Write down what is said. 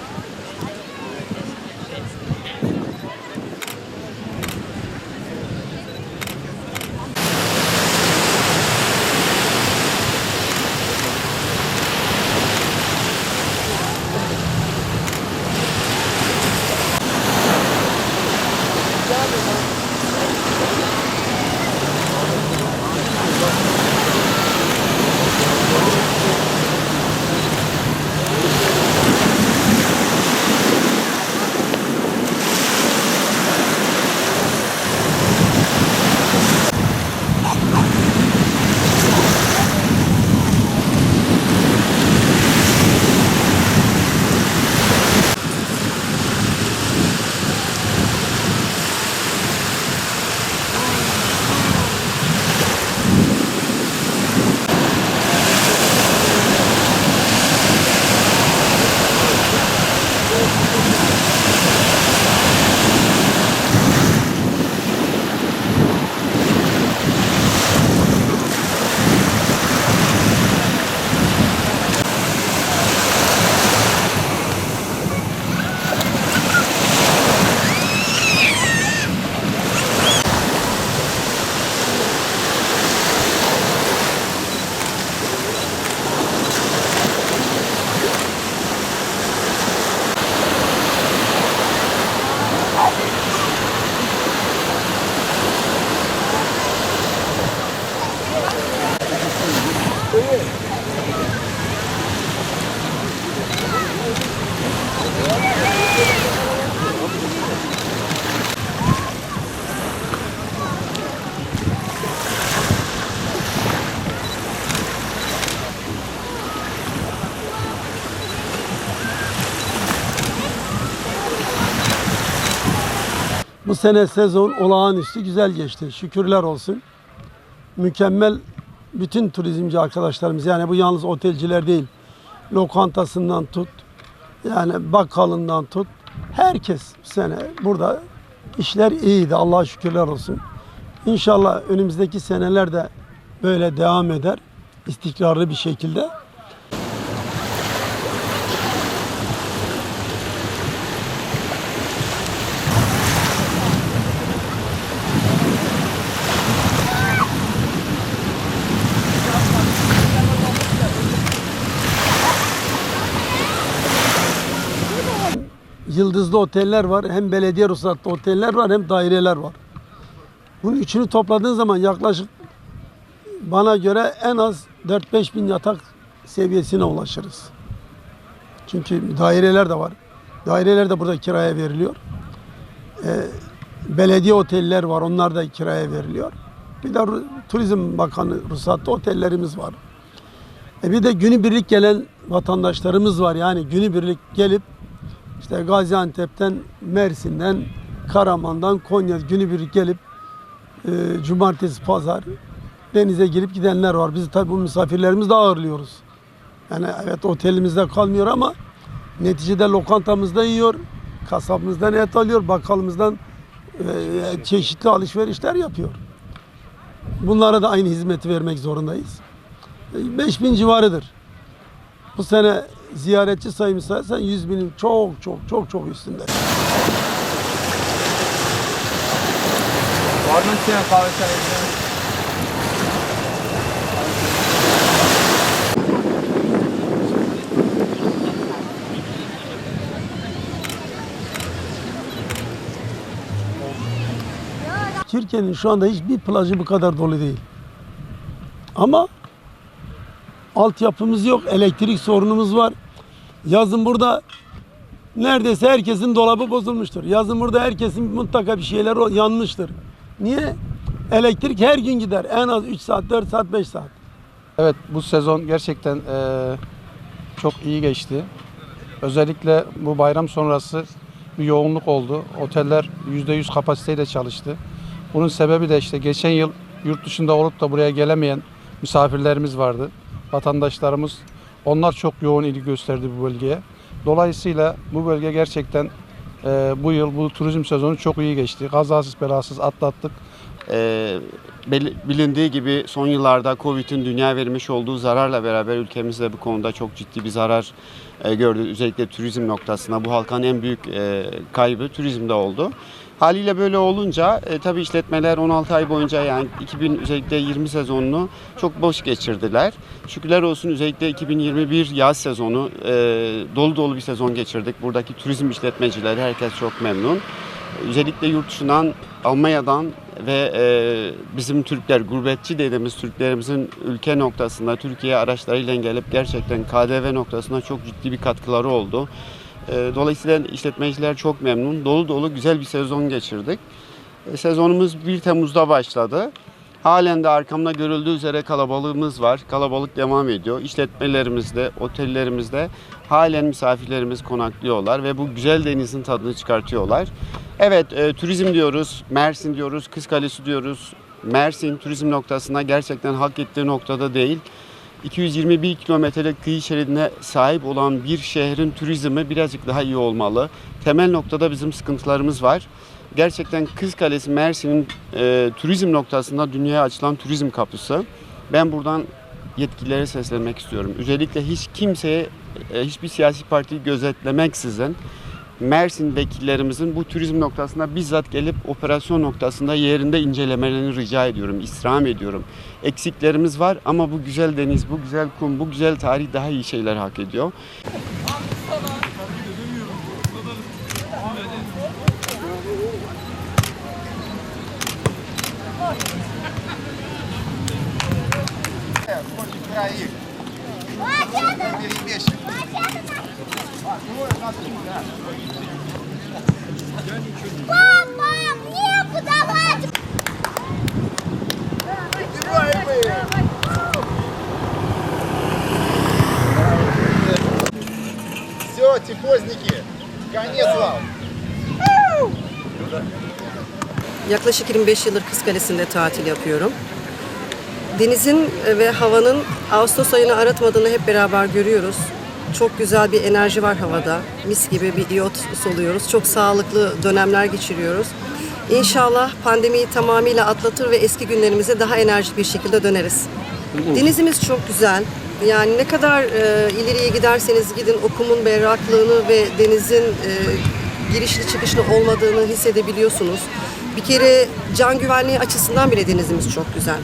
Oh, yeah. Bu sene sezon olağanüstü güzel geçti. Şükürler olsun. Mükemmel bütün turizmci arkadaşlarımız yani bu yalnız otelciler değil. Lokantasından tut, yani bakkalından tut. Herkes bu sene burada işler iyiydi. Allah'a şükürler olsun. İnşallah önümüzdeki seneler de böyle devam eder. istikrarlı bir şekilde. Yıldızlı oteller var, hem belediye ruhsatlı oteller var, hem daireler var. Bunun üçünü topladığın zaman yaklaşık bana göre en az 4-5 bin yatak seviyesine ulaşırız. Çünkü daireler de var. Daireler de burada kiraya veriliyor. Ee, belediye oteller var, onlar da kiraya veriliyor. Bir de Turizm Bakanı ruhsatlı otellerimiz var. E bir de günübirlik gelen vatandaşlarımız var. Yani günübirlik gelip işte Gaziantep'ten, Mersin'den, Karaman'dan, Konya günübirlik gelip e, cumartesi, pazar denize girip gidenler var. Biz tabii bu misafirlerimizi de ağırlıyoruz. Yani evet otelimizde kalmıyor ama neticede lokantamızda yiyor, kasabımızdan et alıyor, bakkalımızdan e, çeşitli alışverişler yapıyor. Bunlara da aynı hizmeti vermek zorundayız. E, 5000 civarıdır. Bu sene ziyaretçi sayımı sayarsan 100 binin çok çok çok çok üstünde. Var mı isteyen kahve isteyen? Türkiye'nin şu anda hiçbir plajı bu kadar dolu değil. Ama altyapımız yok, elektrik sorunumuz var. Yazın burada neredeyse herkesin dolabı bozulmuştur. Yazın burada herkesin mutlaka bir şeyler yanmıştır. Niye? Elektrik her gün gider. En az 3 saat, 4 saat, 5 saat. Evet bu sezon gerçekten eee, çok iyi geçti. Özellikle bu bayram sonrası bir yoğunluk oldu. Oteller %100 kapasiteyle çalıştı. Bunun sebebi de işte geçen yıl yurt dışında olup da buraya gelemeyen misafirlerimiz vardı. Vatandaşlarımız onlar çok yoğun ilgi gösterdi bu bölgeye. Dolayısıyla bu bölge gerçekten eee, bu yıl bu turizm sezonu çok iyi geçti. Kazasız belasız atlattık. Bel- bilindiği gibi son yıllarda Covid'in dünya vermiş olduğu zararla beraber ülkemiz de bu konuda çok ciddi bir zarar e, gördü. Özellikle turizm noktasında bu halkanın en büyük e, kaybı turizmde oldu. Haliyle böyle olunca e, tabii işletmeler 16 ay boyunca yani 2000 özellikle 20 sezonunu çok boş geçirdiler. Şükürler olsun özellikle 2021 yaz sezonu e, dolu dolu bir sezon geçirdik. Buradaki turizm işletmecileri herkes çok memnun. Özellikle yurt dışından Almanya'dan ve e, bizim Türkler, gurbetçi dediğimiz Türklerimizin ülke noktasında Türkiye araçlarıyla gelip gerçekten KDV noktasında çok ciddi bir katkıları oldu. E, dolayısıyla işletmeciler çok memnun. Dolu dolu güzel bir sezon geçirdik. E, sezonumuz 1 Temmuz'da başladı. Halen de arkamda görüldüğü üzere kalabalığımız var. Kalabalık devam ediyor. İşletmelerimizde, otellerimizde halen misafirlerimiz konaklıyorlar ve bu güzel denizin tadını çıkartıyorlar. Evet, e, turizm diyoruz, Mersin diyoruz, Kız Kalesi diyoruz. Mersin turizm noktasında gerçekten hak ettiği noktada değil. 221 kilometrelik kıyı şeridine sahip olan bir şehrin turizmi birazcık daha iyi olmalı. Temel noktada bizim sıkıntılarımız var. Gerçekten Kız Kalesi Mersin'in e, turizm noktasında dünyaya açılan turizm kapısı. Ben buradan yetkililere seslenmek istiyorum. Özellikle hiç kimseye, e, hiçbir siyasi partiyi gözetlemeksizin Mersin vekillerimizin bu turizm noktasında bizzat gelip operasyon noktasında yerinde incelemelerini rica ediyorum, istirham ediyorum. Eksiklerimiz var ama bu güzel deniz, bu güzel kum, bu güzel tarih daha iyi şeyler hak ediyor. Мама, некуда лазить! Все, тихозники, конец вам. Yaklaşık 25 yıldır Kız Kalesi'nde tatil yapıyorum. Denizin ve havanın Ağustos ayını aratmadığını hep beraber görüyoruz. Çok güzel bir enerji var havada. Mis gibi bir iyot soluyoruz. Çok sağlıklı dönemler geçiriyoruz. İnşallah pandemiyi tamamıyla atlatır ve eski günlerimize daha enerjik bir şekilde döneriz. Denizimiz çok güzel. Yani ne kadar e, ileriye giderseniz gidin okumun berraklığını ve denizin e, girişli çıkışlı olmadığını hissedebiliyorsunuz. Bir kere can güvenliği açısından bile denizimiz çok güzel.